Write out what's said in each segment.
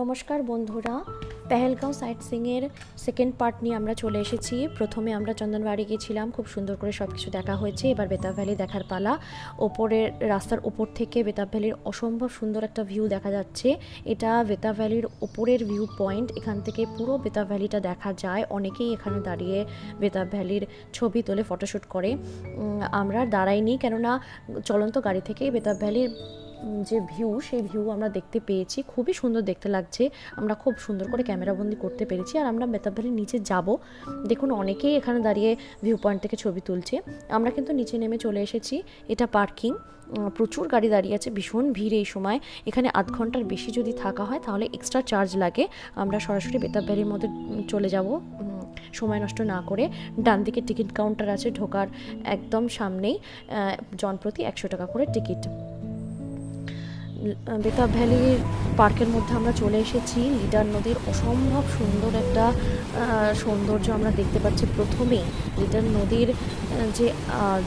নমস্কার বন্ধুরা, পেহেলগাঁও সাইট সিংয়ের সেকেন্ড পার্ট নিয়ে আমরা চলে এসেছি। প্রথমে আমরা চন্দনবাড়ি গিয়েছিলাম, খুব সুন্দর করে সব কিছু দেখা হয়েছে। এবার বেতাব ভ্যালি দেখার পালা। ওপরের রাস্তার ওপর থেকে বেতাব ভ্যালির অসম্ভব সুন্দর একটা ভিউ দেখা যাচ্ছে। এটা বেতাব ভ্যালির ওপরের ভিউ পয়েন্ট এখান থেকে পুরো বেতাব ভ্যালিটা দেখা যায়। অনেকেই এখানে দাঁড়িয়ে বেতাব ভ্যালির ছবি তোলে ফটোশ্যুট করে। আমরা দাঁড়াইনি, কেননা চলন্ত গাড়ি থেকেই বেতাব ভ্যালির যে ভিউ সেই ভিউ আমরা দেখতে পেয়েছি। খুবই সুন্দর দেখতে লাগছে। আমরা খুব সুন্দর করে ক্যামেরাবন্দি করতে পেরেছি। আর আমরা বেতাব নিচে যাব। দেখুন, অনেকেই এখানে দাঁড়িয়ে ভিউ পয়েন্ট থেকে ছবি তুলছে। আমরা কিন্তু নিচে নেমে চলে এসেছি। এটা পার্কিং প্রচুর গাড়ি দাঁড়িয়ে আছে। ভীষণ ভিড় এই সময়। এখানে আধ ঘণ্টার বেশি যদি থাকা হয়, তাহলে এক্সট্রা চার্জ লাগে। আমরা সরাসরি বেতাব ভ্যালির মধ্যে চলে যাব। সময় নষ্ট না করে। ডান দিকে টিকিট কাউন্টার আছে ঢোকার একদম সামনেই। জনপ্রতি একশো টাকা করে টিকিট। বেতাব ভ্যালি পার্কের মধ্যে আমরা চলে এসেছি। লিডার নদীর অসম্ভব সুন্দর একটা সৌন্দর্য আমরা দেখতে পাচ্ছি প্রথমেই লিডার নদীর যে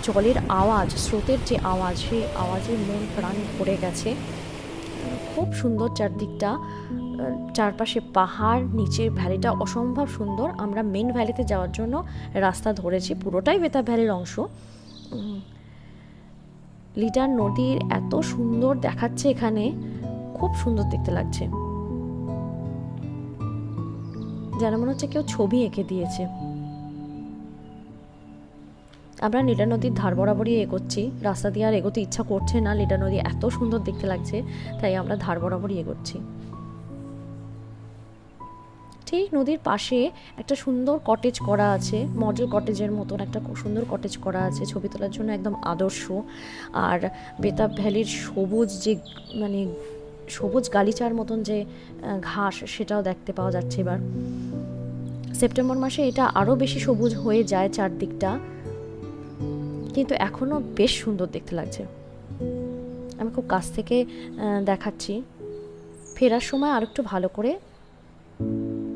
জলের আওয়াজ, স্রোতের যে আওয়াজ, সেই আওয়াজে মন প্রাণ ভরে গেছে। খুব সুন্দর চারদিকটা। চারপাশে পাহাড়, নিচের ভ্যালিটা অসম্ভব সুন্দর। আমরা মেন ভ্যালিতে যাওয়ার জন্য রাস্তা ধরেছি। পুরোটাই বেতাব ভ্যালির অংশ। লিডার নদীর এত সুন্দর দেখাচ্ছে এখানে, খুব সুন্দর দেখতে লাগছে। যেন মনে হচ্ছে কেউ ছবি এঁকে দিয়েছে। আমরা লিটার নদীর ধার বরাবরই এগোচ্ছি। রাস্তা দিয়ে আর এগোতে ইচ্ছা করছে না, লিটার নদী এত সুন্দর দেখতে লাগছে, তাই আমরা ধার বরাবরই এগোচ্ছি। ঠিক নদীর পাশে একটা সুন্দর কটেজ করা আছে। মডেল কটেজের মতন একটা সুন্দর কটেজ করা আছে। ছবি তোলার জন্য একদম আদর্শ। আর বেতাব ভ্যালির সবুজ যে মানে সবুজ গালিচার মতন যে ঘাস, সেটাও দেখতে পাওয়া যাচ্ছে এবার। সেপ্টেম্বর মাসে এটা আরও বেশি সবুজ হয়ে যায় চারদিকটা। কিন্তু এখনও বেশ সুন্দর দেখতে লাগছে। আমি খুব কাছ থেকে দেখাচ্ছি। ফেরার সময় আর একটু ভালো করে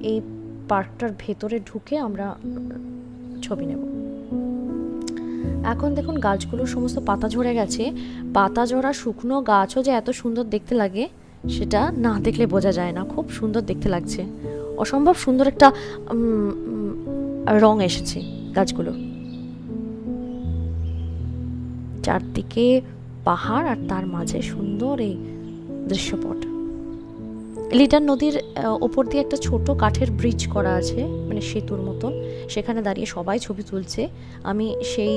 এই পার্কটার ভেতরে ঢুকে আমরা ছবি নেব। এখন দেখুন গাছগুলো সমস্ত পাতা ঝরে গেছে। পাতা ঝরা শুকনো গাছও যে এত সুন্দর দেখতে লাগে, সেটা না দেখলে বোঝা যায় না। খুব সুন্দর দেখতে লাগছে। অসম্ভব সুন্দর একটা রং এসেছে গাছগুলো। চারদিকে পাহাড় আর তার মাঝে সুন্দর এই দৃশ্যপট। লিডার নদীর ওপর দিয়ে একটা ছোট কাঠের ব্রিজ করা আছে মানে সেতুর মতন। সেখানে দাঁড়িয়ে সবাই ছবি তুলছে। আমি সেই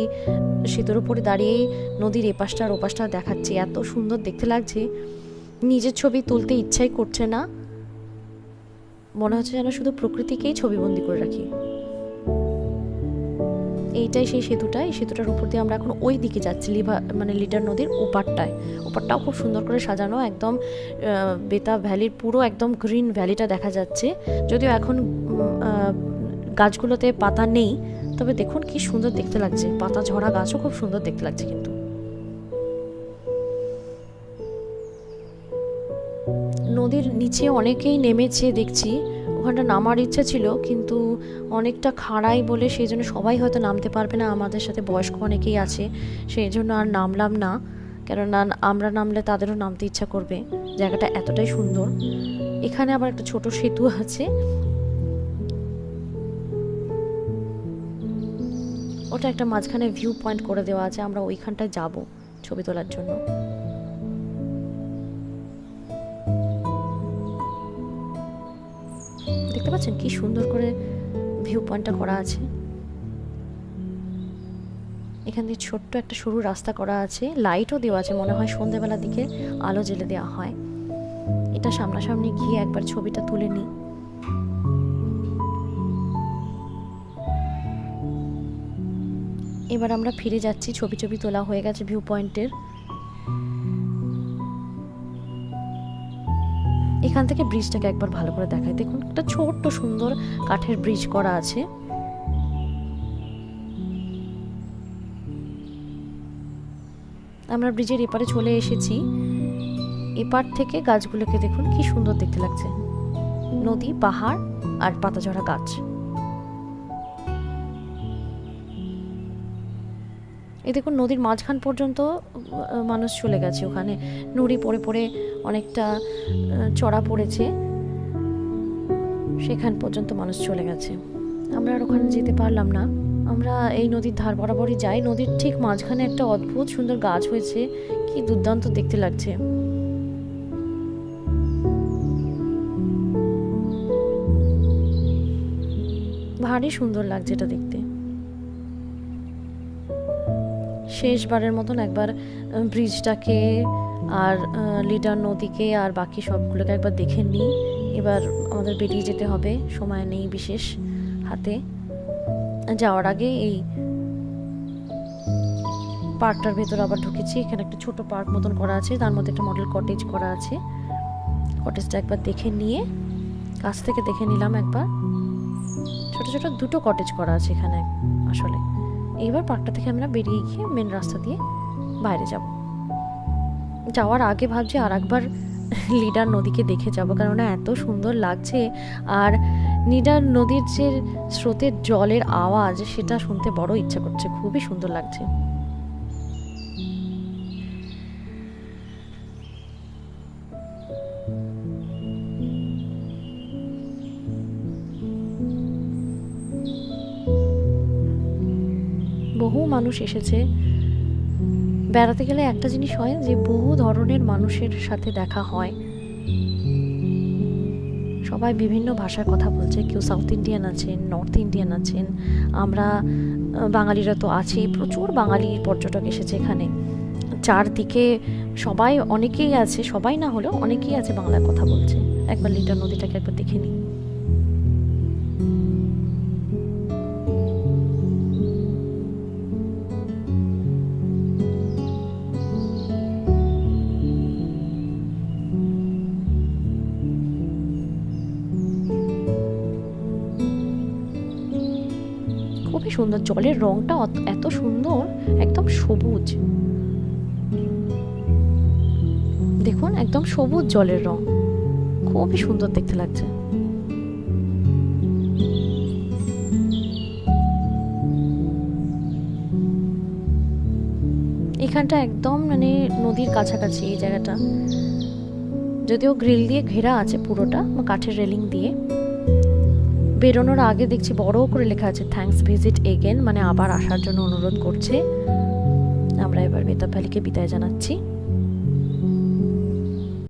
সেতুর উপরে দাঁড়িয়েই নদীর এপাশটা আর ওপাশটা দেখাচ্ছি। এত সুন্দর দেখতে লাগছে। নিজের ছবি তুলতে ইচ্ছাই করছে না। মনে হচ্ছে যেন শুধু প্রকৃতিকেই ছবিবন্দি করে রাখি। এইটাই সেই সেতুটা, এই সেতুটার উপর দিয়ে আমরা এখন ওই দিকে যাচ্ছি, লিভা মানে লিডার নদীর ওপারটায়। ওপারটাও খুব সুন্দর করে সাজানো, একদম বেতা ভ্যালির পুরো একদম গ্রিন ভ্যালিটা দেখা যাচ্ছে। যদিও এখন গাছগুলোতে পাতা নেই, তবে দেখুন কি সুন্দর দেখতে লাগছে। পাতা ঝরা গাছও খুব সুন্দর দেখতে লাগছে কিন্তু। নদীর নিচে অনেকেই নেমেছে দেখছি। ওখানটা নামার ইচ্ছা ছিল, কিন্তু অনেকটা খাড়াই বলে সেই জন্য সবাই হয়তো নামতে পারবে না, আমাদের সাথে বয়স্ক অনেকেই আছে, সেই জন্য আর নামলাম না। কেননা আমরা নামলে তাদেরও নামতে ইচ্ছা করবে, জায়গাটা এতটাই সুন্দর। এখানে আবার একটা ছোট সেতু আছে। ওটা একটা মাঝখানে ভিউ পয়েন্ট করে দেওয়া আছে, আমরা ওইখানটায় যাব ছবি তোলার জন্য। পাচ্ছেন? কি সুন্দর করে ভিউ পয়েন্টটা করা আছে। এখান দিয়ে ছোট্ট একটা সরু রাস্তা করা আছে। লাইটও দেওয়া আছে, মনে হয় সন্ধেবেলার দিকে আলো জ্বেলে দেওয়া হয়। এটা সামনাসামনি গিয়ে একবার ছবিটা তুলে নিই। এবার আমরা ফিরে যাচ্ছি ছবি ছবি তোলা হয়ে গেছে ভিউ পয়েন্টের এখান থেকে ব্রিজটাকে একবার ভালো করে দেখায় দেখুন, একটা ছোট্ট সুন্দর কাঠের ব্রিজ করা আছে। আমরা ব্রিজের এপারে চলে এসেছি। এপার থেকে গাছগুলোকে দেখুন, কি সুন্দর দেখতে লাগছে। নদী, পাহাড় আর পাতাঝরা গাছ। এই দেখুন, নদীর মাঝখান পর্যন্ত মানুষ চলে গেছে। ওখানে নুড়ি পড়ে পড়ে অনেকটা চড়া পড়েছে। সেখান পর্যন্ত মানুষ চলে গেছে। আমরা আর ওখানে যেতে পারলাম না। আমরা এই নদীর ধার বরাবরই যাই। নদীর ঠিক মাঝখানে একটা অদ্ভুত সুন্দর গাছ হয়েছে। কি দুর্দান্ত দেখতে লাগছে। ভারী সুন্দর লাগছে এটা দেখতে। শেষবারের মতন একবার ব্রিজটাকে আর লিডার নদীকে আর বাকি সবগুলোকে একবার দেখে নিই। এবার আমাদের বেরিয়ে যেতে হবে, সময় নেই বিশেষ হাতে। যাওয়ার আগে এই পার্কটার ভেতর আবার ঢুকেছি, এখানে একটা ছোট পার্ক মতন করা আছে, তার মধ্যে একটা মডেল কটেজ করা আছে। কটেজটা একবার দেখে নিয়ে, কাছ থেকে দেখে নিলাম একবার। ছোট ছোট দুটো কটেজ করা আছে এখানে আসলে। এইবার পার্কটা থেকে আমরা বেরিয়ে গিয়ে মেন রাস্তা দিয়ে বাইরে যাব। যাওয়ার আগে ভাবছি আর একবার লিডার নদীকে দেখে যাব, কারণ এত সুন্দর লাগছে। আর নিডার নদীর যে স্রোতের জলের আওয়াজ, সেটা শুনতে বড় ইচ্ছা করছে, খুবই সুন্দর লাগছে। বহু মানুষ এসেছে। বেড়াতে গেলে একটা জিনিস হয় যে, বহু ধরনের মানুষের সাথে দেখা হয়। সবাই বিভিন্ন ভাষায় কথা বলছে। কেউ সাউথ ইন্ডিয়ান আছেন নর্থ ইন্ডিয়ান আছেন। আমরা বাঙালিরা তো আছেই। প্রচুর বাঙালি পর্যটক এসেছে এখানে। চারদিকে সবাই অনেকেই আছে, সবাই না হলেও অনেকেই আছে বাংলায় কথা বলছে। একবার লিটার নদীটাকে একবার দেখে নিই। খুবই সুন্দর? জলের রংটা এত সুন্দর, একদম সবুজ। দেখুন, একদম সবুজ জলের রং। খুবই সুন্দর দেখতে লাগছে। এখানটা একদম মানে নদীর কাছাকাছি এই জায়গাটা। যদিও গ্রিল দিয়ে ঘেরা আছে পুরোটা কাঠের রেলিং দিয়ে। বেরোনোর আগে দেখছি বড় করে লেখা আছে থ্যাংকস ভিজিট এগেন মানে আবার আসার জন্য অনুরোধ করছে। আমরা এবার বেতাব ভ্যালিকে বিদায় জানাচ্ছি।